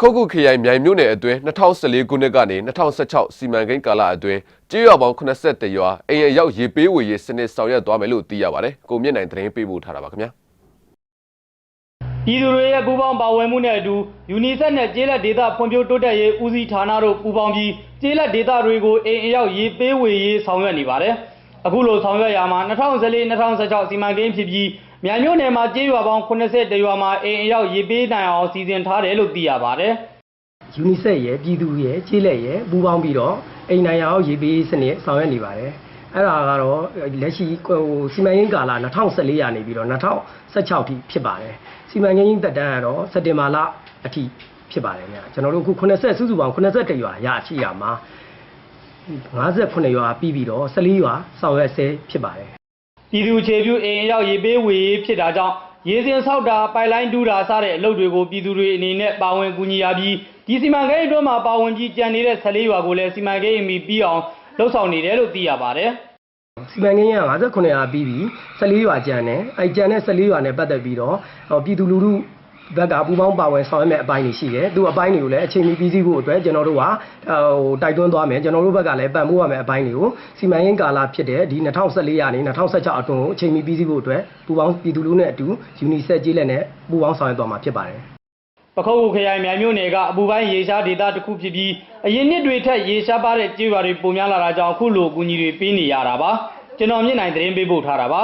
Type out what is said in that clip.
ခုတ်ခုခရိုင်မြိုင်မြို့နယ်အတွင်း2014ခုနှစ်ကနေ2016စီမံကိန်းကာလအတွင်းကြေးရွာပေါင်း81ရွာအိမ်အရောက်ရေပေးဝေရေးစနစ်ဆောင်ရွက်သွားမယ်လို့သိရပါတယ်။ကိုမြင့်နိုင်သတင်းပေးပို့ထားတာပါခင်ဗျာ။ပြည်သူတွေရဲ့ပူးပေါင်းပါဝင်မှုနဲ့အတူယူနီဆက်နဲ့ကျေးလက်ဒေသဖွံ့ဖြိုးတိုးတက်ရေးဦးစီးဌာနတို့ပူးပေါင်းပြီးကျေးလက်ဒေသတွေကိုအိမ်အရောက်ရေးပေးဝေရေးဆောင်ရွက်နေပါတယ်။ အခုလိုဆောင်ရွက်ရာမှာ2014-2016စီမံကိန်းဖြစ်ပြီးမြိုင်မြို့နယ်မှာကျေးရွာပေါင်း80ရွာမှာအိမ်အရောက်ရေးပေးနိုင်အောင်စီစဉ်ထားတယ်လို့သိရပါတယ်။ယူနီဆက်ရဲ့ပြည်သူရဲ့ကျေးလက်ရဲ့ပူးပေါင်းပြီးတော့အိမ်နိုင်အောင်ရေးပေးစနစ်ဆောင်ရွက်နေပါတယ်အဲ့ဒါကတော့လက်ရှိဟိုစီမံကိန်းကာလ2014ရာနေပြီးတော့2016ထိဖြစ်ပါတယ်စီမံကိန်းသက်တမ်းကတော့စက်တင်ဘာလအထိဖြစ်ပါတယ်ညကျွန်တော်တို့အခု80စုစုပေါင်း81ရွာရရှိရမှာ 58ရွာပြီးပြီးတော့14ရွာဆောင်ရွက်ဆဲဖြစ်ပါတယ်ပြည်သူခြေပြုအိမ်အရောက်ရေပေးဝေရေးဖြစ်တာကြောင့်ရေစင်ဆောက်တာပိုက်လိုင်းတူးတာစတဲ့အလုပ်တွေကိုပြည်သူတွေအနေနဲ့ပါဝင်ကူညီရပြီးဒီစီမံကိန်းအတွင်းမှာပါဝင်ပြီးကြံနေတဲ့14ရွာကိုလည်းစီမံကိန်းအမီပြီးအောင်လှုပ်ဆောင်နေတယ်လို့သိရပါတယ်စီမံကိန်းက59ရာပြီးပြီး14ရွာကျန်တယ်အဲကျန်တဲ့14ရွာနဲ့ပတ်သက်ပြီးတော့ဟောပြည်သူလူထု ဘက်ကပူပေါင်းပါဝင်ဆောင်ရွက်မဲ့အပိုင်းတွေရှိတယ်သူအပိုင်းတွေကိုလည်းအချိန်မီပြီးစီးဖို့အတွက်ကျွန်တော်တို့ကဟိုတိုက်တွန်းသွားမယ်ကျွန်တော်တို့ဘက်ကလည်းပံ့ပိုးရမယ်အပိုင်းတွေကိုစီမံကိန်းကာလဖြစ်တဲ့ဒီ2014ရာနေ2016အတွင်းကိုအချိန်မီပြီးစီးဖို့အတွက်ပူပေါင်းပြည်သူလူထုနဲ့အတူယူနီဆက်ကြီးလက်နဲ့ပူပေါင်းဆောင်ရွက်သွားမှာဖြစ်ပါတယ်ပခုတ်ကူခရိုင်မြိုင်မြို့နယ်ကအပူပိုင်းရေရှားဒေသတစ်ခုဖြစ်ပြီးအရင်နှစ်တွေထက်ရေရှားပါတဲ့ကျေးရွာတွေပုံများလာတာကြောင့်အခုလိုအကူအညီတွေပေးနေရတာပါကျွန်တော်မြင့်နိုင်သတင်းပေးပို့ထားတာပါ